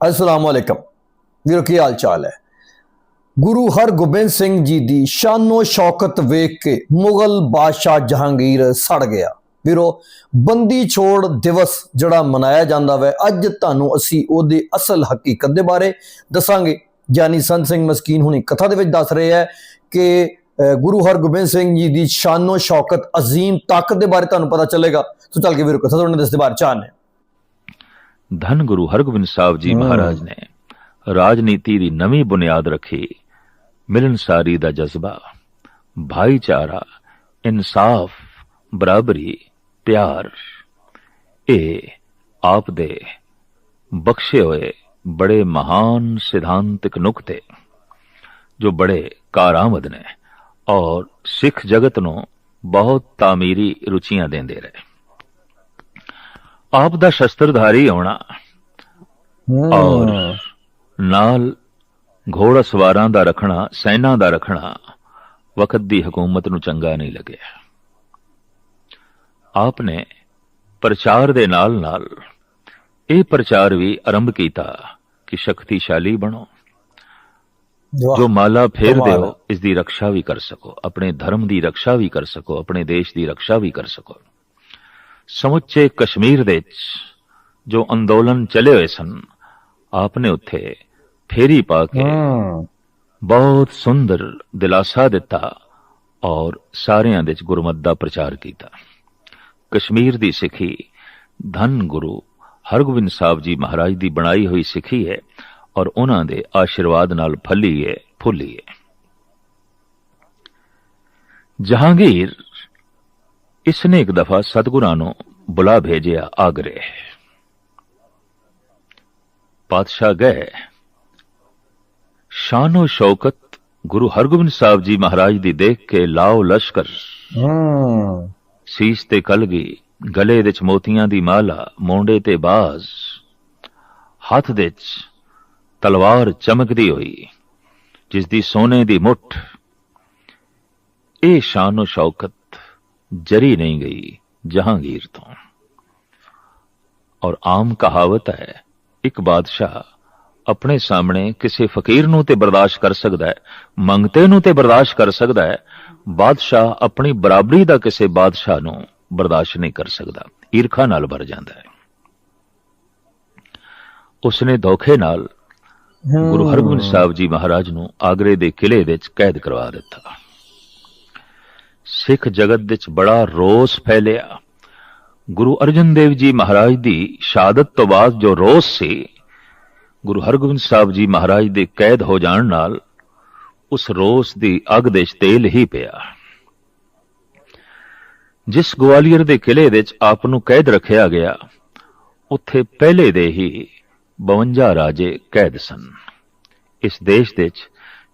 ਅਸਲਾਮ ਵਾਲੇਕਮ ਵੀਰੋ, ਕੀ ਹਾਲ ਚਾਲ ਹੈ? ਗੁਰੂ ਹਰਗੋਬਿੰਦ ਸਿੰਘ ਜੀ ਦੀ ਸ਼ਾਨੋ ਸ਼ੌਕਤ ਵੇਖ ਕੇ ਮੁਗਲ ਬਾਦਸ਼ਾਹ ਜਹਾਂਗੀਰ ਸੜ ਗਿਆ। ਵੀਰੋ, ਬੰਦੀ ਛੋੜ ਦਿਵਸ ਜਿਹੜਾ ਮਨਾਇਆ ਜਾਂਦਾ ਵੈ, ਅੱਜ ਤੁਹਾਨੂੰ ਅਸੀਂ ਉਹਦੀ ਅਸਲ ਹਕੀਕਤ ਦੇ ਬਾਰੇ ਦੱਸਾਂਗੇ। ਜਾਨੀ ਸੰਤ ਸਿੰਘ ਮਸਕੀਨ ਹੁਣੀ ਕਥਾ ਦੇ ਵਿੱਚ ਦੱਸ ਰਹੇ ਹੈ ਕਿ ਗੁਰੂ ਹਰਗੋਬਿੰਦ ਸਿੰਘ ਜੀ ਦੀ ਸ਼ਾਨੋ ਸ਼ੌਕਤ ਅਜ਼ੀਮ ਤਾਕਤ ਦੇ ਬਾਰੇ ਤੁਹਾਨੂੰ ਪਤਾ ਚੱਲੇਗਾ। ਸੋ ਚੱਲ ਕੇ ਵੀਰੋ ਕਥਾ ਤੁਹਾਨੂੰ ਦੱਸਦੇ ਬਾਰੇ ਚਾਹਨੇ ਧੰਨ ਗੁਰੂ ਹਰਗੋਬਿੰਦ ਸਾਹਿਬ ਜੀ। ਮਹਾਰਾਜ ਨੇ ਰਾਜਨੀਤੀ ਦੀ ਨਵੀਂ ਬੁਨਿਆਦ ਰੱਖੀ। ਮਿਲਨਸਾਰੀ ਦਾ ਜਜ਼ਬਾ ਭਾਈਚਾਰਾ ਇਨਸਾਫ ਬਰਾਬਰੀ ਪਿਆਰ। ਇਹ ਆਪ ਦੇ ਬਖਸ਼ੇ ਹੋਏ ਬੜੇ ਮਹਾਨ ਸਿਧਾਂਤਕ ਨੁਕਤੇ ਜੋ ਬੜੇ ਕਾਰਾਮਦ ਨੇ ਔਰ ਸਿੱਖ ਜਗਤ ਨੂੰ ਬਹੁਤ ਤਾਮੀਰੀ ਰੁਚੀਆਂ ਦਿੰਦੇ ਰਹੇ। ਆਪ ਦਾ ਸ਼ਸਤਰਧਾਰੀ ਹੋਣਾ ਔਰ ਨਾਲ ਘੋੜਾ ਸਵਾਰਾਂ ਦਾ ਰੱਖਣਾ ਸੈਨਾ ਦਾ ਰੱਖਣਾ ਵਕਤ ਦੀ ਹਕੂਮਤ ਨੂੰ ਚੰਗਾ ਨਹੀਂ ਲੱਗਿਆ। ਆਪ ਨੇ ਪ੍ਰਚਾਰ ਦੇ ਨਾਲ ਨਾਲ ਇਹ ਪ੍ਰਚਾਰ ਵੀ ਆਰੰਭ ਕੀਤਾ ਕਿ ਸ਼ਕਤੀਸ਼ਾਲੀ ਬਣੋ। ਜੋ ਮਾਲਾ ਹੈ। ਹੋ। ਇਸ ਦੀ ਰੱਖਿਆ ਵੀ ਕਰ ਸਕੋ। ਆਪਣੇ ਧਰਮ ਦੀ ਰੱਖਿਆ ਵੀ ਕਰ ਸਕੋ ਆਪਣੇ ਦੇਸ਼ ਦੀ ਰੱਖਿਆ ਵੀ ਕਰ ਸਕੋ। ਸਮੁੱਚੇ ਕਸ਼ਮੀਰ ਦੇ ਵਿੱਚ ਜੋ ਅੰਦੋਲਨ ਚਲੇ ਹੋਏ ਸਨ ਆਪਨੇ ਉੱਥੇ ਫੇਰੀ ਪਾ ਕੇ ਬਹੁਤ ਸੁੰਦਰ ਦਿਲਾਸਾ ਦਿੱਤਾ ਔਰ ਸਾਰਿਆਂ ਦੇ ਵਿੱਚ ਗੁਰਮਤ ਦਾ ਪ੍ਰਚਾਰ ਕੀਤਾ। ਕਸ਼ਮੀਰ ਦੀ ਸਿੱਖੀ ਧੰਨ ਗੁਰੂ ਹਰਗੋਬਿੰਦ ਸਾਹਿਬ ਜੀ ਮਹਾਰਾਜ ਦੀ ਬਣਾਈ ਹੋਈ ਸਿੱਖੀ ਹੈ ਔਰ ਉਹਨਾਂ ਦੇ ਆਸ਼ੀਰਵਾਦ ਨਾਲ ਫੱਲੀ ਹੈ ਫੁੱਲੀ ਹੈ। ਜਹਾਂਗੀਰ ਇਸ ਨੇ ਇੱਕ ਦਫਾ ਸਤਿਗੁਰਾਂ ਨੂੰ ਬੁਲਾ ਭੇਜਿਆ ਆਗਰੇ। ਪਾਤਸ਼ਾਹ ਗਏ। ਸ਼ਾਨੋ ਸ਼ੌਕਤ ਗੁਰੂ ਹਰਗੋਬਿੰਦ ਸਾਹਿਬ ਜੀ ਮਹਾਰਾਜ ਦੀ ਦੇਖ ਕੇ ਲਾਓ ਲਸ਼ਕਰ। ਸੀਸ ਤੇ ਕਲਗੀ ਗਲੇ ਵਿੱਚ ਮੋਤੀਆਂ ਦੀ ਮਾਲਾ ਮੋਢੇ ਤੇ ਬਾਜ਼। ਹੱਥ ਵਿੱਚ ਤਲਵਾਰ ਚਮਕਦੀ ਹੋਈ ਜਿਸ ਦੀ ਸੋਨੇ ਦੀ ਮੁੱਠ। ਇਹ ਸ਼ਾਨੋ ਸ਼ੌਕਤ ਜਰੀ ਨਹੀਂ ਗਈ ਜਹਾਂਗੀਰ ਤੋਂ ਔਰ ਆਮ ਕਹਾਵਤ ਹੈ ਇੱਕ ਬਾਦਸ਼ਾਹ ਆਪਣੇ ਸਾਹਮਣੇ ਕਿਸੇ ਫਕੀਰ ਨੂੰ ਤੇ ਬਰਦਾਸ਼ਤ ਕਰ ਸਕਦਾ ਹੈ ਮੰਗਤੇ ਨੂੰ ਤੇ ਬਰਦਾਸ਼ਤ ਕਰ ਸਕਦਾ ਹੈ ਬਾਦਸ਼ਾਹ ਆਪਣੀ ਬਰਾਬਰੀ ਦਾ ਕਿਸੇ ਬਾਦਸ਼ਾਹ ਨੂੰ ਬਰਦਾਸ਼ਤ ਨਹੀਂ ਕਰ ਸਕਦਾ ਈਰਖਾ ਨਾਲ ਭਰ ਜਾਂਦਾ ਹੈ ਉਸਨੇ ਧੋਖੇ ਨਾਲ ਗੁਰੂ ਹਰਗੋਬਿੰਦ ਸਾਹਿਬ ਜੀ ਮਹਾਰਾਜ ਨੂੰ ਆਗਰੇ ਦੇ ਕਿਲੇ ਵਿੱਚ ਕੈਦ ਕਰਵਾ ਦਿੱਤਾ ਸਿੱਖ ਜਗਤ ਵਿੱਚ ਬੜਾ ਰੋਸ ਫੈਲਿਆ। ਗੁਰੂ ਅਰਜਨ ਦੇਵ ਜੀ ਮਹਾਰਾਜ ਦੀ ਸ਼ਹਾਦਤ ਤੋਂ ਬਾਅਦ ਜੋ ਰੋਸ ਸੀ, ਗੁਰੂ ਹਰਗੋਬਿੰਦ ਸਾਹਿਬ ਜੀ ਮਹਾਰਾਜ ਦੇ ਕੈਦ ਹੋ ਜਾਣ ਨਾਲ ਉਸ ਰੋਸ ਦੀ ਅੱਗ ਦੇ ਤੇਲ ਹੀ ਪਿਆ। ਜਿਸ ਗਵਾਲੀਅਰ ਦੇ ਕਿਲੇ ਵਿੱਚ ਆਪ ਨੂੰ ਕੈਦ ਰੱਖਿਆ ਗਿਆ, ਉੱਥੇ ਪਹਿਲੇ ਦੇ ਹੀ 52 ਰਾਜੇ ਕੈਦ ਸਨ। ਇਸ ਦੇਸ਼ ਦੇ 'ਚ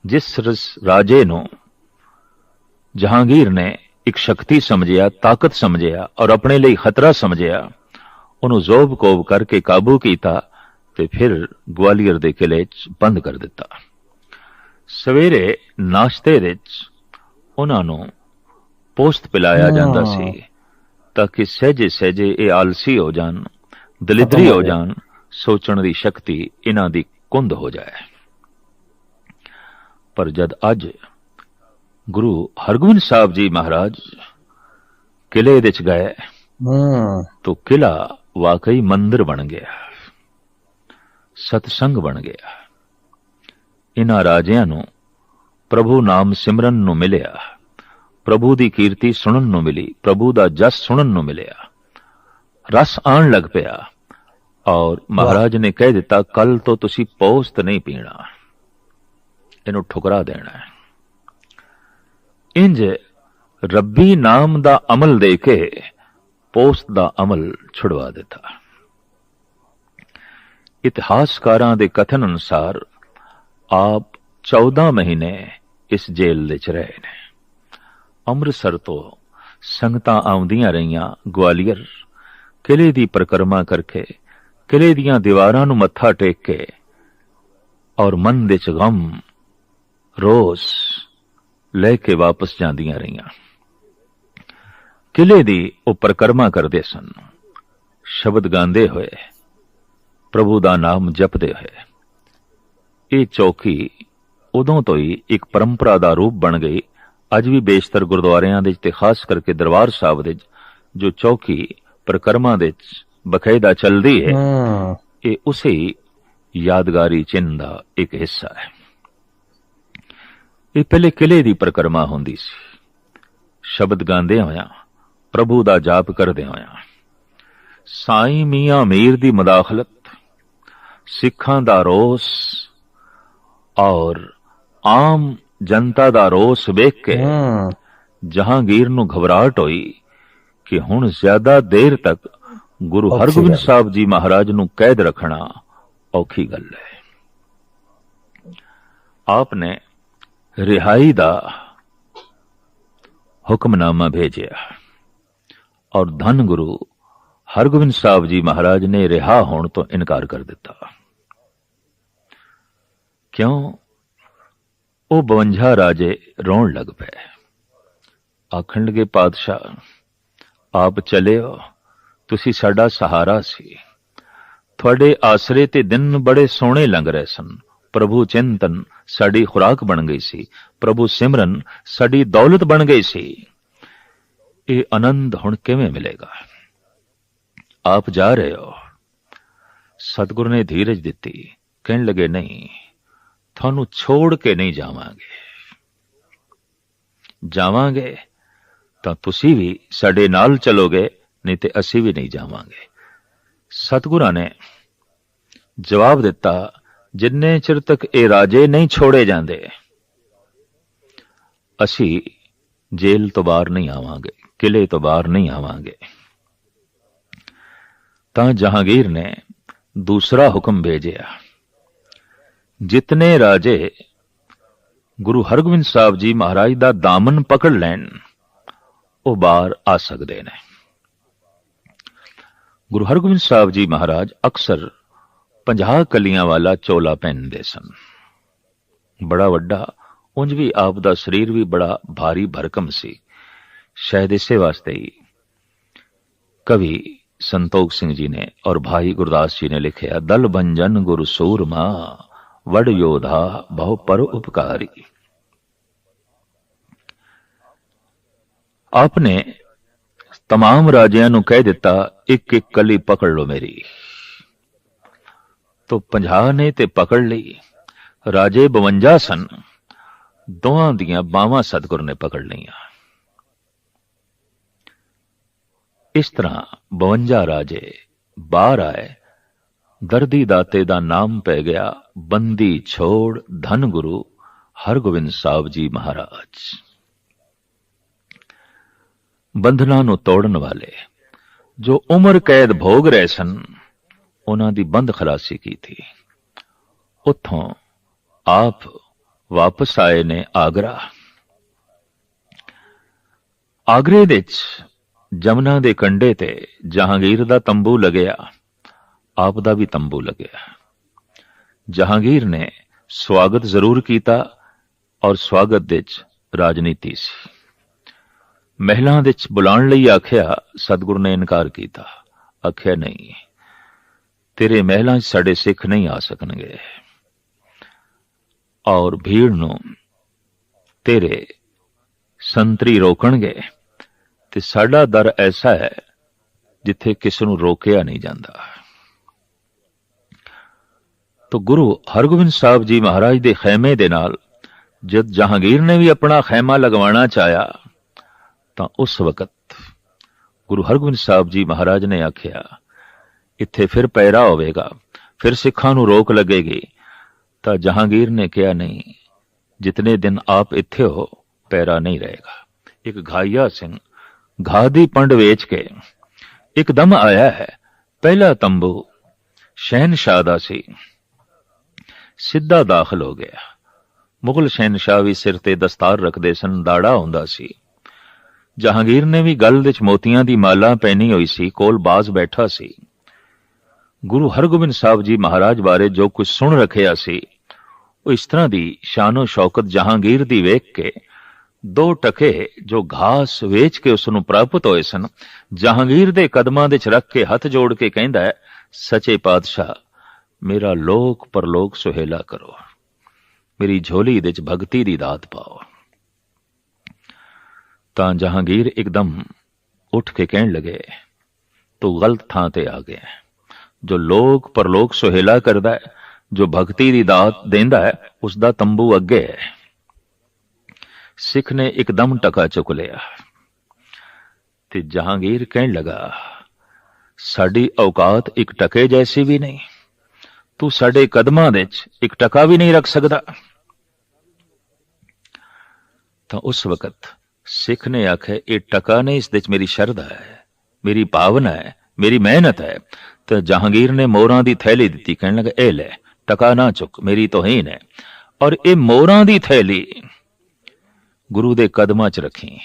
ਜਿਸ ਰਾਜੇ ਨੂੰ ਜਹਾਂਗੀਰ ਨੇ ਇੱਕ ਸ਼ਕਤੀ ਸਮਝਿਆ ਤਾਕਤ ਸਮਝਿਆ ਔਰ ਆਪਣੇ ਲਈ ਖਤਰਾ ਸਮਝਿਆ। ਉਹਨੂੰ ਜ਼ੋਬ ਕੋਬ ਕਰਕੇ ਕਾਬੂ ਕੀਤਾ ਤੇ ਫਿਰ ਗਵਾਲੀਅਰ ਦੇ ਕਿਲੇ 'ਚ ਬੰਦ ਕਰ ਦਿੱਤਾ। ਸਵੇਰੇ ਨਾਸ਼ਤੇ ਵਿੱਚ ਉਹਨਾਂ ਨੂੰ ਪੋਸਤ ਪਿਲਾਇਆ ਜਾਂਦਾ ਸੀ ਤਾਂ ਕਿ ਸਹਿਜੇ ਸਹਿਜੇ ਇਹ ਆਲਸੀ ਹੋ ਜਾਣ ਦਲਿਦਰੀ ਹੋ ਜਾਣ ਸੋਚਣ ਦੀ ਸ਼ਕਤੀ ਇਹਨਾਂ ਦੀ ਕੁੰਦ ਹੋ ਜਾਏ। ਪਰ ਜਦ ਅੱਜ ਗੁਰੂ ਹਰਗੋਬਿੰਦ ਸਾਹਿਬ ਜੀ ਮਹਾਰਾਜ ਕਿਲੇ ਦੇ ਚ ਗਏ। ਹਾਂ। ਤਾਂ ਕਿਲਾ ਵਾਕਈ ਮੰਦਿਰ ਬਣ ਗਿਆ। ਸਤਸੰਗ ਬਣ ਗਿਆ। ਇਹਨਾਂ ਰਾਜਿਆਂ ਨੂੰ ਪ੍ਰਭੂ ਨਾਮ ਸਿਮਰਨ ਨੂੰ ਮਿਲਿਆ। ਪ੍ਰਭੂ ਦੀ ਕੀਰਤੀ ਸੁਣਨ ਨੂੰ ਮਿਲੀ। ਪ੍ਰਭੂ ਦਾ ਜਸ ਸੁਣਨ ਨੂੰ ਮਿਲਿਆ। ਰਸ ਆਣ ਲੱਗ ਪਿਆ। ਔਰ ਮਹਾਰਾਜ ਨੇ ਕਹਿ ਦਿੱਤਾ ਕੱਲ ਤੋਂ ਤੁਸੀਂ ਪੋਸਤ ਨਹੀਂ ਪੀਣਾ। ਇਹਨੂੰ ਠੁਕਰਾ ਦੇਣਾ ਹੈ। ਇੰਜ ਰੱਬੀ ਨਾਮ ਦਾ ਅਮਲ ਦੇ ਕੇ ਪੋਸਟ ਦਾ ਅਮਲ ਛੁਡਵਾ ਦਿੱਤਾ। ਇਤਿਹਾਸਕਾਰਾਂ ਦੇ ਕਥਨ ਅਨੁਸਾਰ ਆਪ 14 ਮਹੀਨੇ ਇਸ ਜੇਲ੍ਹ ਵਿੱਚ ਰਹੇ ਨੇ। ਅੰਮ੍ਰਿਤਸਰ ਤੋਂ ਸੰਗਤਾਂ ਆਉਂਦੀਆਂ ਰਹੀਆਂ ਗਵਾਲੀਅਰ ਕਿਲੇ ਦੀ ਪਰਿਕਰਮਾ ਕਰਕੇ ਕਿਲੇ ਦੀਆਂ ਦੀਵਾਰਾਂ ਨੂੰ ਮੱਥਾ ਟੇਕ ਕੇ ਔਰ ਮਨ ਵਿੱਚ ਗਮ, ਰੋਸ ਲੈ ਕੇ ਵਾਪਸ ਜਾਂਦੀਆਂ ਰਹੀਆਂ। ਕਿਲੇ ਦੀ ਉਹ ਪਰਿਕਰਮਾ ਕਰਦੇ ਸਨ। ਸ਼ਬਦ ਗਾਉਂਦੇ ਹੋਏ ਪ੍ਰਭੂ ਦਾ ਨਾਮ ਜਪਦੇ ਹੋਏ। ਇਹ ਚੌਕੀ ਉਦੋਂ ਤੋਂ ਹੀ ਇੱਕ ਪਰੰਪਰਾ ਦਾ ਰੂਪ ਬਣ ਗਈ। ਅੱਜ ਵੀ ਬੇਸ਼ਤਰ ਗੁਰਦੁਆਰਿਆਂ ਦੇ ਤੇ ਖਾਸ ਕਰਕੇ ਦਰਬਾਰ ਸਾਹਿਬ ਦੇ ਜੋ ਚੌਕੀ ਪ੍ਰਕਰਮਾਂ ਦੇ ਬਕਾਇਦਾ ਚੱਲਦੀ ਹੈ ਇਹ ਉਸੇ ਯਾਦਗਾਰੀ ਚਿੰਨ੍ਹ ਦਾ ਇੱਕ ਹਿੱਸਾ ਹੈ। ਇਹ ਪਹਿਲੇ ਕਿਲੇ ਦੀ ਪ੍ਰਕਰਮਾ ਹੁੰਦੀ ਸੀ। ਸ਼ਬਦ ਗਾਉਂਦੇ ਹੋਇਆਂ ਪ੍ਰਭੂ ਦਾ ਜਾਪ ਕਰਦੇ ਹੋਇਆਂ ਸਾਈਂ ਮੀਆਂ ਮੀਰ ਦੀ ਮਦਾਖਲਤ ਸਿੱਖਾਂ ਦਾ ਰੋਸ ਔਰ ਆਮ ਜਨਤਾ ਦਾ ਰੋਸ ਵੇਖ ਕੇ ਜਹਾਂਗੀਰ ਨੂੰ ਘਬਰਾਹਟ ਹੋਈ ਕਿ ਹੁਣ ਜ਼ਿਆਦਾ ਦੇਰ ਤੱਕ ਗੁਰੂ ਹਰਗੋਬਿੰਦ। ਸਾਹਿਬ ਜੀ ਮਹਾਰਾਜ ਨੂੰ ਕੈਦ ਰੱਖਣਾ ਔਖੀ ਗੱਲ ਹੈ। ਆਪ ਨੇ ਰਿਹਾਈ ਦਾ ਹੁਕਮਨਾਮਾ ਭੇਜਿਆ। ਔਰ ਧੰਨ ਗੁਰੂ ਹਰਗੋਬਿੰਦ ਸਾਹਿਬ ਜੀ ਮਹਾਰਾਜ ਨੇ ਰਿਹਾ ਹੋਣ ਤੋਂ ਇਨਕਾਰ ਕਰ ਦਿੱਤਾ। ਕਿਉਂ? ਉਹ 52 ਰਾਜੇ ਰੋਣ ਲੱਗ ਪਏ। ਆਖਣ ਲਗੇ, ਪਾਤਸ਼ਾਹ, ਆਪ ਚਲੇ ਹੋ ਤੁਸੀਂ ਸਾਡਾ ਸਹਾਰਾ ਸੀ। ਤੁਹਾਡੇ ਆਸਰੇ ਤੇ ਦਿਨ ਬੜੇ ਸੋਹਣੇ ਲੰਘ ਰਹੇ ਸਨ। ਪ੍ਰਭੂ ਚਿੰਤਨ ਸਾਡੀ ਖੁਰਾਕ ਬਣ ਗਈ ਸੀ। ਪ੍ਰਭੂ ਸਿਮਰਨ ਸਾਡੀ ਦੌਲਤ ਬਣ ਗਈ ਸੀ। ਇਹ ਆਨੰਦ ਹੁਣ ਕਿਵੇਂ ਮਿਲੇਗਾ? ਆਪ ਜਾ ਰਹੇ ਹੋ। ਸਤਿਗੁਰੂ ਨੇ ਧੀਰਜ ਦਿੱਤੀ। ਕਹਿਣ ਲੱਗੇ, ਨਹੀਂ, ਤੁਹਾਨੂੰ ਛੋੜ ਕੇ ਨਹੀਂ ਜਾਵਾਂਗੇ। ਜਾਵਾਂਗੇ ਤਾਂ ਤੁਸੀਂ ਵੀ ਸਾਡੇ ਨਾਲ ਚਲੋਗੇ, ਨਹੀਂ ਤੇ ਅਸੀਂ ਵੀ ਨਹੀਂ ਜਾਵਾਂਗੇ। ਸਤਿਗੁਰਾਂ ਨੇ ਜਵਾਬ ਦਿੱਤਾ ਜਿੰਨੇ ਚਿਰ ਤੱਕ ਇਹ ਰਾਜੇ ਨਹੀਂ ਛੋੜੇ ਜਾਂਦੇ, ਅਸੀਂ ਜੇਲ੍ਹ ਤੋਂ ਬਾਹਰ ਨਹੀਂ ਆਵਾਂਗੇ ਕਿਲੇ ਤੋਂ ਬਾਹਰ ਨਹੀਂ ਆਵਾਂਗੇ। ਤਾਂ ਜਹਾਂਗੀਰ ਨੇ ਦੂਸਰਾ ਹੁਕਮ ਭੇਜਿਆ। ਜਿਤਨੇ ਰਾਜੇ ਗੁਰੂ ਹਰਗੋਬਿੰਦ ਸਾਹਿਬ ਜੀ ਮਹਾਰਾਜ ਦਾ ਦਾਮਨ ਪਕੜ ਲੈਣ, ਉਹ ਬਾਹਰ ਆ ਸਕਦੇ ਨੇ। ਗੁਰੂ ਹਰਗੋਬਿੰਦ ਸਾਹਿਬ ਜੀ ਮਹਾਰਾਜ ਅਕਸਰ 50 ਕਲੀਆਂ ਵਾਲਾ ਚੋਲਾ ਪਹਿਨਦੇ ਸਨ ਬੜਾ ਵੱਡਾ ਉਂਝ ਵੀ ਆਪ ਦਾ ਸਰੀਰ ਵੀ ਬੜਾ ਭਾਰੀ ਭਰਕਮ ਸੀ ਸ਼ਾਇਦ ਇਸੇ ਵਾਸਤੇ ਹੀ ਕਵੀ ਸੰਤੋਖ ਸਿੰਘ ਜੀ ਨੇ ਔਰ ਭਾਈ ਗੁਰਦਾਸ ਜੀ ਨੇ ਲਿਖਿਆ ਦਲ ਬੰਜਨ ਗੁਰ ਸੂਰਮਾ ਵਡ ਯੋਧਾ ਬਹੁ ਪਰ ਉਪਕਾਰੀ ਆਪਨੇ तमाम ਰਾਜਿਆਂ ਨੂੰ ਕਹਿ ਦਿੱਤਾ ਇੱਕ ਇੱਕ ਕਲੀ ਪਕੜ ਲਓ ਮੇਰੀ ਤੋ 50 ਨੇ ਤੇ ਪਕੜ ਲਈ ਰਾਜੇ 52 ਸਨ ਦੋਹਾਂ ਦੀਆਂ ਬਾਹਾਂ ਸਤਗੁਰ ਨੇ ਪਕੜ ਲਈਆਂ ਇਸ ਤਰ੍ਹਾਂ 52 ਰਾਜੇ ਬਾਹਰ ਆਏ ਦਰਦੀ ਦਾਤੇ ਦਾ ਨਾਮ ਪੈ ਗਿਆ ਬੰਦੀ ਛੋੜ ਧਨ ਗੁਰੂ ਹਰਗੋਬਿੰਦ ਸਾਹਿਬ ਜੀ ਮਹਾਰਾਜ ਬੰਧਨਾਂ ਨੂੰ ਤੋੜਨ ਵਾਲੇ ਜੋ ਉਮਰ ਕੈਦ ਭੋਗ ਰਹੇ ਸਨ ਉਹਨਾਂ ਦੀ ਬੰਦ ਖਲਾਸੀ ਕੀਤੀ ਉੱਥੋਂ ਆਪ ਵਾਪਸ ਆਏ ਨੇ ਆਗਰਾ। ਆਗਰੇ ਵਿੱਚ ਜਮਨਾ ਦੇ ਕੰਢੇ ਤੇ ਜਹਾਂਗੀਰ ਦਾ ਤੰਬੂ ਲੱਗਿਆ। ਆਪ ਦਾ ਵੀ ਤੰਬੂ ਲੱਗਿਆ। ਜਹਾਂਗੀਰ ਨੇ ਸਵਾਗਤ ਜ਼ਰੂਰ ਕੀਤਾ ਔਰ ਸਵਾਗਤ ਵਿੱਚ ਰਾਜਨੀਤੀ ਸੀ। ਮਹਿਲਾਂ ਵਿੱਚ ਬੁਲਾਉਣ ਲਈ ਆਖਿਆ, ਸਤਿਗੁਰ ਨੇ ਇਨਕਾਰ ਕੀਤਾ। ਆਖਿਆ, ਨਹੀਂ। ਤੇਰੇ ਮਹਿਲਾਂ 'ਚ ਸਾਡੇ ਸਿੱਖ ਨਹੀਂ ਆ ਸਕਣਗੇ। ਔਰ ਭੀੜ ਨੂੰ ਤੇਰੇ ਸੰਤਰੀ ਰੋਕਣਗੇ। ਤੇ ਸਾਡਾ ਦਰ ਐਸਾ ਹੈ ਜਿੱਥੇ ਕਿਸ ਨੂੰ ਰੋਕਿਆ ਨਹੀਂ ਜਾਂਦਾ। ਤੋ ਗੁਰੂ ਹਰਗੋਬਿੰਦ ਸਾਹਿਬ ਜੀ ਮਹਾਰਾਜ ਦੇ ਖੈਮੇ ਦੇ ਨਾਲ ਜਦ ਜਹਾਂਗੀਰ ਨੇ ਵੀ ਆਪਣਾ ਖੈਮਾ ਲਗਵਾਉਣਾ ਚਾਹਿਆ, ਤਾਂ ਉਸ ਵਕਤ ਗੁਰੂ ਹਰਗੋਬਿੰਦ ਸਾਹਿਬ ਜੀ ਮਹਾਰਾਜ ਨੇ ਆਖਿਆ ਇੱਥੇ ਫਿਰ ਪੈਰਾ ਹੋਵੇਗਾ। ਫਿਰ ਸਿੱਖਾਂ ਨੂੰ ਰੋਕ ਲੱਗੇਗੀ। ਤਾਂ ਜਹਾਂਗੀਰ ਨੇ ਕਿਹਾ, ਨਹੀਂ, ਜਿਤਨੇ ਦਿਨ ਆਪ ਇੱਥੇ ਹੋ, ਪੈਰਾ ਨਹੀਂ ਰਹੇਗਾ। ਇੱਕ ਘਾਇਆ ਸਿੰਘ ਘਾ ਦੀ ਪੰਡ ਵੇਚ ਕੇ ਇੱਕਦਮ ਆਇਆ ਹੈ। ਪਹਿਲਾ ਤੰਬੂ ਸ਼ਹਿਨशाह ਦਾ ਸੀ। ਸਿੱਧਾ ਦਾਖਲ ਹੋ ਗਿਆ। ਮੁਗਲ ਸ਼ਹਿਨशाह ਵੀ ਸਿਰ ਤੇ ਦਸਤਾਰ ਰੱਖਦੇ ਸਨ, ਦਾੜਾ ਹੁੰਦਾ ਸੀ। ਜਹਾਂਗੀਰ ਨੇ ਵੀ ਗਲ ਵਿੱਚ ਮੋਤੀਆਂ ਦੀ ਮਾਲਾ ਪਹਿਨੀ ਹੋਈ ਸੀ, ਕੋਲ ਬਾਜ਼ ਬੈਠਾ ਸੀ। ਗੁਰੂ ਹਰਗੋਬਿੰਦ ਸਾਹਿਬ ਜੀ ਮਹਾਰਾਜ ਬਾਰੇ ਜੋ ਕੁਝ ਸੁਣ ਰੱਖਿਆ ਸੀ, ਉਹ ਇਸ ਤਰ੍ਹਾਂ ਦੀ ਸ਼ਾਨੋ ਸ਼ੌਕਤ ਜਹਾਂਗੀਰ ਦੀ ਵੇਖ ਕੇ ਦੋ ਟਕੇ ਜੋ ਘਾਸ ਵੇਚ ਕੇ ਉਸ ਨੂੰ ਪ੍ਰਾਪਤ ਹੋਏ ਸਨ, ਜਹਾਂਗੀਰ ਦੇ ਕਦਮਾਂ ਦੇ ਚ ਰੱਖ ਕੇ ਹੱਥ ਜੋੜ ਕੇ ਕਹਿੰਦਾ ਹੈ, ਸੱਚੇ ਪਾਤਸ਼ਾਹ, ਮੇਰਾ ਲੋਕ ਪਰਲੋਕ ਸੁਹੇਲਾ ਕਰੋ। ਮੇਰੀ ਝੋਲੀ ਦੇ ਚ ਭਗਤੀ ਦੀ ਦਾਤ ਪਾਓ ਤਾਂ ਜਹਾਂਗੀਰ ਇੱਕਦਮ ਉੱਠ ਕੇ ਕਹਿਣ ਲਗੇ, ਤੂੰ ਗਲਤ ਥਾਂ ਤੇ ਆ ਗਿਆ। ਜੋ ਲੋਕ ਪਰਲੋਕ ਸੁਹੇਲਾ ਕਰਦਾ ਹੈ, ਜੋ ਭਗਤੀ ਦੀ ਦਾਤ ਦਿੰਦਾ ਹੈ ਉਸ ਦਾ ਤੰਬੂ ਅੱਗੇ ਹੈ। ਸਿੱਖ ਨੇ ਇੱਕਦਮ ਟਕਾ ਚੁੱਕ ਲਿਆ ਤੇ ਜਹਾਂਗੀਰ ਕਹਿਣ ਲੱਗਾ, ਸਾਡੀ ਔਕਾਤ ਇੱਕ ਟਕੇ ਜੈਸੀ ਵੀ ਨਹੀਂ। ਤੂੰ ਸਾਡੇ ਕਦਮਾਂ ਦੇ ਵਿੱਚ ਇੱਕ ਟਕਾ ਵੀ ਨਹੀਂ ਰੱਖ ਸਕਦਾ। ਤਾਂ ਉਸ ਵਕਤ ਸਿੱਖ ਨੇ ਆਖਿਆ, ਇਹ ਟਕਾ ਨਹੀਂ ਇਸ ਦੇ ਵਿੱਚ ਮੇਰੀ ਸ਼ਰਧਾ ਹੈ, ਮੇਰੀ ਭਾਵਨਾ ਹੈ ਮੇਰੀ ਮਿਹਨਤ ਹੈ ਤਾਂ ਜਹਾਂਗੀਰ ਨੇ ਮੋਹਰਾਂ ਦੀ ਥੈਲੀ ਦਿੱਤੀ ਕਹਿਣ ਲੱਗਾ ਇਹ ਲੈ ਟਕਾ ਨਾ ਚੁੱਕ ਮੇਰੀ ਤੋਹੀਨ ਹੈ ਔਰ ਇਹ ਮੋਹਰਾਂ ਦੀ ਥੈਲੀ ਗੁਰੂ ਦੇ ਕਦਮਾਂ 'ਚ ਰੱਖੀ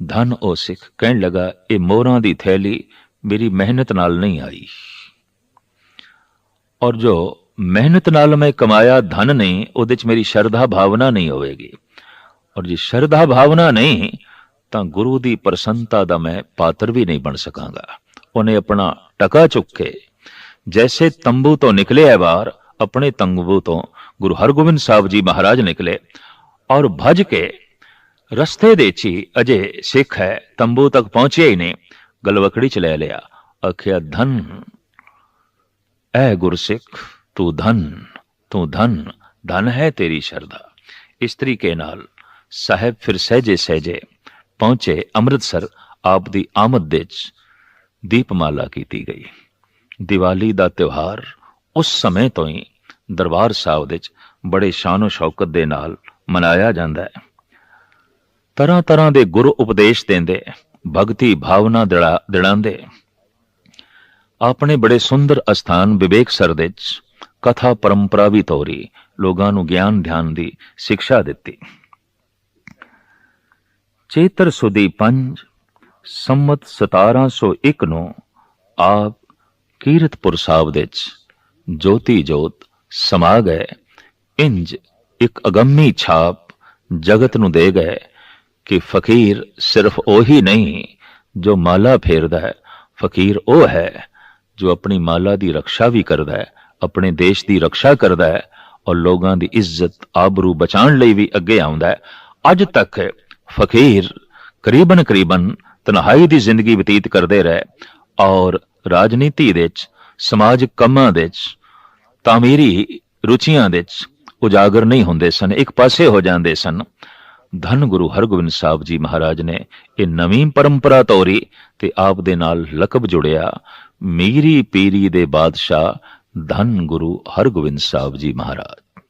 ਧਨ ਉਹ ਸਿੱਖ ਕਹਿਣ ਲਗਾ ਇਹ ਮੋਹਰਾਂ ਦੀ ਥੈਲੀ ਮੇਰੀ ਮਿਹਨਤ ਨਾਲ ਨਹੀਂ ਆਈ ਔਰ ਜੋ ਮਿਹਨਤ ਨਾਲ ਮੈਂ ਕਮਾਇਆ ਧਨ ਨਹੀਂ ਉਹਦੇ 'ਚ ਮੇਰੀ ਸ਼ਰਧਾ ਭਾਵਨਾ ਨਹੀਂ ਹੋਵੇਗੀ ਔਰ ਜੇ ਸ਼ਰਧਾ ਭਾਵਨਾ ਨਹੀਂ ਤਾਂ ਗੁਰੂ ਦੀ ਪ੍ਰਸੰਨਤਾ ਦਾ ਮੈਂ ਪਾਤਰ ਵੀ ਨਹੀਂ ਬਣ ਸਕਾਂਗਾ। ਉਹਨੇ ਆਪਣਾ ਟਕਾ ਚੁੱਕ ਕੇ ਜੈਸੇ ਤੰਬੂ ਤੋਂ ਨਿਕਲੇ ਹੈ ਬਾਹਰ, ਆਪਣੇ ਤੰਬੂ ਤੋਂ ਗੁਰੂ ਹਰਗੋਬਿੰਦ ਸਾਹਿਬ ਜੀ ਮਹਾਰਾਜ ਨਿਕਲੇ ਔਰ ਭਜ ਕੇ ਰਸਤੇ ਦੇ 'ਚ ਅਜੇ ਸਿੱਖ ਹੈ, ਤੰਬੂ ਤੱਕ ਪਹੁੰਚਿਆ ਹੀ ਨਹੀਂ ਗਲਵਕੜੀ ਚ ਲੈ ਲਿਆ। ਆਖਿਆ, ਧਨ, ਐ ਗੁਰਸਿੱਖ ਤੂੰ ਧਨ ਤੂੰ ਧਨ ਧਨ ਹੈ ਤੇਰੀ ਸ਼ਰਧਾ। ਇਸ ਤਰੀਕੇ ਨਾਲ ਸਾਹਿਬ ਫਿਰ ਸਹਿਜੇ ਸਹਿਜੇ ਪਹੁੰਚੇ ਅੰਮ੍ਰਿਤਸਰ, ਆਪ ਦੀ ਆਮਦ ਦੇ ਚ ਦੀਪਮਾਲਾ ਕੀਤੀ ਗਈ। ਦੀਵਾਲੀ ਦਾ ਤਿਉਹਾਰ ਉਸ ਸਮੇਂ ਤੋਂ ਹੀ ਦਰਬਾਰ ਸਾਹਿਬ ਦੇ ਚ ਬੜੇ ਸ਼ਾਨੋ ਸ਼ੌਕਤ ਦੇ ਨਾਲ ਮਨਾਇਆ ਜਾਂਦਾ ਹੈ। ਤਰ੍ਹਾਂ ਤਰ੍ਹਾਂ ਦੇ ਗੁਰੂ ਉਪਦੇਸ਼ ਦਿੰਦੇ, ਭਗਤੀ ਭਾਵਨਾ ਦਿਲਾ, ਦਿਲਾਉਂਦੇ। ਆਪਣੇ ਬੜੇ ਸੁੰਦਰ ਅਸਥਾਨ ਵਿਵੇਕ ਸਰ ਦੇ ਚ ਕਥਾ ਪਰੰਪਰਾ ਵੀ ਤੋਰੀ, ਲੋਕਾਂ ਨੂੰ ਗਿਆਨ ਧਿਆਨ ਦੀ ਸਿੱਖਿਆ ਦਿੱਤੀ। ਚੇਤਰ ਸੁਦੀ ਪੰਜ ਸੰਮਤ 1701 ਨੂੰ ਆਪ ਕੀਰਤਪੁਰ ਸਾਹਿਬ ਦੇ ਚ ਜੋਤੀ ਜੋਤ ਸਮਾ ਗਏ ਇੰਜ ਇੱਕ ਅਗੰਮੀ ਛਾਪ ਜਗਤ ਨੂੰ ਦੇ ਗਏ ਕਿ ਫਕੀਰ ਸਿਰਫ ਉਹੀ ਨਹੀਂ ਜੋ ਮਾਲਾ ਫੇਰਦਾ ਹੈ ਫਕੀਰ ਉਹ ਹੈ ਜੋ ਆਪਣੀ ਮਾਲਾ ਦੀ ਰੱਖਿਆ ਵੀ ਕਰਦਾ ਹੈ ਆਪਣੇ ਦੇਸ਼ ਦੀ ਰੱਖਿਆ ਕਰਦਾ ਹੈ ਔਰ ਲੋਕਾਂ ਦੀ ਇੱਜ਼ਤ ਆਬਰੂ ਬਚਾਉਣ ਲਈ ਵੀ ਅੱਗੇ ਆਉਂਦਾ ਹੈ ਅੱਜ ਤੱਕ ਫਕੀਰ ਕਰੀਬਨ ਕਰੀਬਨ ਤਨਹਾਈ ਦੀ ਜ਼ਿੰਦਗੀ ਬਤੀਤ ਕਰਦੇ ਰਹੇ ਔਰ ਰਾਜਨੀਤੀ ਦੇ ਵਿੱਚ ਸਮਾਜਿਕ ਕੰਮਾਂ ਦੇ ਵਿੱਚ, ਤਾਮੀਰੀ ਰੁਚੀਆਂ ਦੇ ਵਿੱਚ ਉਜਾਗਰ ਨਹੀਂ ਹੁੰਦੇ ਸਨ, ਇੱਕ ਪਾਸੇ ਹੋ ਜਾਂਦੇ ਸਨ। ਧੰਨ ਗੁਰੂ ਹਰਗੋਬਿੰਦ ਸਾਹਿਬ ਜੀ ਮਹਾਰਾਜ ਨੇ ਇਹ ਨਵੀਂ ਪਰੰਪਰਾ ਤੋਰੀ ਤੇ ਆਪ ਦੇ ਨਾਲ ਲਕਬ ਜੁੜਿਆ। ਮੀਰੀ ਪੀਰੀ ਦੇ ਬਾਦਸ਼ਾਹ ਧੰਨ ਗੁਰੂ ਹਰਗੋਬਿੰਦ ਸਾਹਿਬ ਜੀ ਮਹਾਰਾਜ।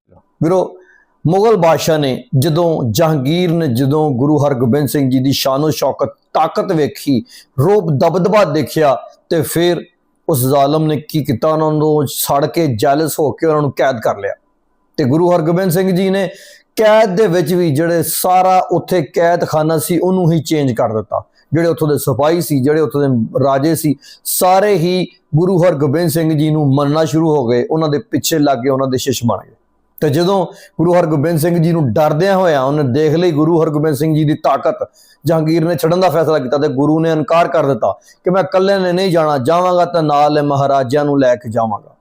ਵੀਰੋ ਮੁਗਲ ਬਾਦਸ਼ਾਹ ਨੇ ਜਦੋਂ ਜਹਾਂਗੀਰ ਨੇ ਜਦੋਂ ਗੁਰੂ ਹਰਗੋਬਿੰਦ ਸਿੰਘ ਜੀ ਦੀ ਸ਼ਾਨੋ ਸ਼ੌਕਤ ਤਾਕਤ ਵੇਖੀ, ਰੂਪ ਦਬਦਬਾ ਦੇਖਿਆ ਤੇ ਫਿਰ ਉਸ ਜ਼ਾਲਮ ਨੇ ਕੀ ਕੀਤਾ? ਉਹਨਾਂ ਨੂੰ ਸੜ ਕੇ ਜੈਲਸ ਹੋ ਕੇ ਉਹਨਾਂ ਨੂੰ ਕੈਦ ਕਰ ਲਿਆ। ਤੇ ਗੁਰੂ ਹਰਗੋਬਿੰਦ ਸਿੰਘ ਜੀ ਨੇ ਕੈਦ ਦੇ ਵਿੱਚ ਵੀ ਜਿਹੜੇ ਸਾਰਾ ਉੱਥੇ ਕੈਦਖਾਨਾ ਸੀ, ਉਹਨੂੰ ਹੀ ਚੇਂਜ ਕਰ ਦਿੱਤਾ। ਜਿਹੜੇ ਉੱਥੋਂ ਦੇ ਸਿਪਾਹੀ ਸੀ, ਜਿਹੜੇ ਉੱਥੋਂ ਦੇ ਰਾਜੇ ਸੀ, ਸਾਰੇ ਹੀ ਗੁਰੂ ਹਰਗੋਬਿੰਦ ਸਿੰਘ ਜੀ ਨੂੰ ਮੰਨਣਾ ਸ਼ੁਰੂ ਹੋ ਗਏ। ਉਹਨਾਂ ਦੇ ਪਿੱਛੇ ਲੱਗ ਕੇ ਉਹਨਾਂ ਦੇ ਸ਼ਿਸ਼ ਬਣ ਗਏ। ਤੇ ਜਦੋਂ ਗੁਰੂ ਹਰਗੋਬਿੰਦ ਸਿੰਘ ਜੀ ਨੂੰ ਡਰਦਿਆਂ ਹੋਇਆ ਉਹਨੇ ਦੇਖ ਲਈ ਗੁਰੂ ਹਰਗੋਬਿੰਦ ਸਿੰਘ ਜੀ ਦੀ ਤਾਕਤ, ਜਹਾਂਗੀਰ ਨੇ ਛੱਡਣ ਦਾ ਫੈਸਲਾ ਕੀਤਾ ਤੇ ਗੁਰੂ ਨੇ ਇਨਕਾਰ ਕਰ ਦਿੱਤਾ ਕਿ ਮੈਂ ਇਕੱਲੇ ਨੇ ਨਹੀਂ ਜਾਣਾ, ਜਾਵਾਂਗਾ ਤਾਂ ਨਾਲ ਮਹਾਰਾਜਿਆਂ ਨੂੰ ਲੈ ਕੇ ਜਾਵਾਂਗਾ।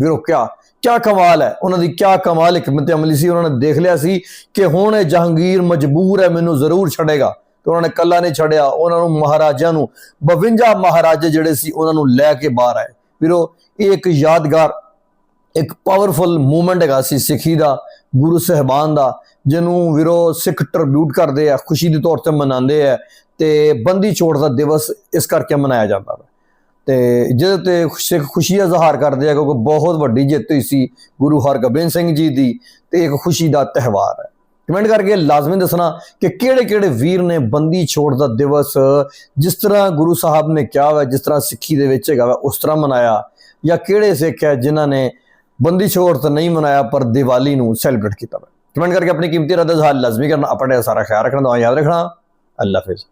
ਵੀਰੋ, ਕਿਆ ਕਿਆ ਕਮਾਲ ਹੈ, ਉਹਨਾਂ ਦੀ ਕਿਆ ਕਮਾਲ ਹਕਮਤ ਅਮਲੀ ਸੀ, ਉਹਨਾਂ ਨੇ ਦੇਖ ਲਿਆ ਸੀ ਕਿ ਹੁਣ ਇਹ ਜਹਾਂਗੀਰ ਮਜਬੂਰ ਹੈ, ਮੈਨੂੰ ਜ਼ਰੂਰ ਛੱਡੇਗਾ। ਤੇ ਉਹਨਾਂ ਨੇ ਕੱਲਾ ਨਹੀਂ ਛੱਡਿਆ, ਉਹਨਾਂ ਨੂੰ ਮਹਾਰਾਜਿਆਂ ਨੂੰ 52 ਮਹਾਰਾਜੇ ਜਿਹੜੇ ਸੀ, ਉਹਨਾਂ ਨੂੰ ਲੈ ਕੇ ਬਾਹਰ ਆਏ। ਵੀਰੋ, ਇਹ ਇੱਕ ਯਾਦਗਾਰ ਇੱਕ ਪਾਵਰਫੁਲ ਮੂਵਮੈਂਟ ਹੈਗਾ ਸੀ ਸਿੱਖੀ ਦਾ, ਗੁਰੂ ਸਹਿਬਾਨ ਦਾ, ਜਿਹਨੂੰ ਵੀਰੋ ਸਿੱਖ ਟ੍ਰਿਬਿਊਟ ਕਰਦੇ ਆ, ਖੁਸ਼ੀ ਦੇ ਤੌਰ ਤੇ ਮਨਾਉਂਦੇ ਆ ਤੇ ਬੰਦੀ ਛੋੜ ਦਾ ਦਿਵਸ ਇਸ ਕਰਕੇ ਮਨਾਇਆ ਜਾਂਦਾ ਹੈ ਤੇ ਜਿਹਦੇ ਤੇ ਸਿੱਖ ਖੁਸ਼ੀ ਦਾ ਜ਼ਾਹਰ ਕਰਦੇ ਆ, ਕਿਉਂਕਿ ਬਹੁਤ ਵੱਡੀ ਜਿੱਤ ਹੋਈ ਸੀ ਗੁਰੂ ਹਰਗੋਬਿੰਦ ਸਿੰਘ ਜੀ ਦੀ ਤੇ ਇੱਕ ਖੁਸ਼ੀ ਦਾ ਤਿਹਵਾਰ ਹੈ। ਕਮੈਂਟ ਕਰਕੇ ਲਾਜ਼ਮੀ ਦੱਸਣਾ ਕਿ ਕਿਹੜੇ ਕਿਹੜੇ ਵੀਰ ਨੇ ਬੰਦੀ ਛੋੜ ਦਾ ਦਿਵਸ ਜਿਸ ਤਰ੍ਹਾਂ ਗੁਰੂ ਸਾਹਿਬ ਨੇ ਕਿਹਾ ਹੋਇਆ ਜਿਸ ਤਰ੍ਹਾਂ ਸਿੱਖੀ ਦੇ ਵਿੱਚ ਹੈਗਾ ਵਾ, ਉਸ ਤਰ੍ਹਾਂ ਮਨਾਇਆ ਜਾਂ ਕਿਹੜੇ ਸਿੱਖ ਹੈ ਜਿਨ੍ਹਾਂ ਨੇ ਬੰਦੀ ਛੋੜ ਤਾਂ ਨਹੀਂ ਮਨਾਇਆ, ਪਰ ਦੀਵਾਲੀ ਨੂੰ ਸੈਲੀਬ੍ਰੇਟ ਕੀਤਾ ਵਾ ਕਮੈਂਟ ਕਰਕੇ ਆਪਣੀ ਕੀਮਤੀ ਰਾਏ ਦਾ ਇਜ਼ਹਾਰ ਲਾਜ਼ਮੀ ਕਰਨਾ, ਆਪਣਾ ਸਾਰਾ ਖਿਆਲ ਰੱਖਣਾ ਯਾਦ ਰੱਖਣਾ। ਅੱਲਾ ਹਾਫਿਜ਼।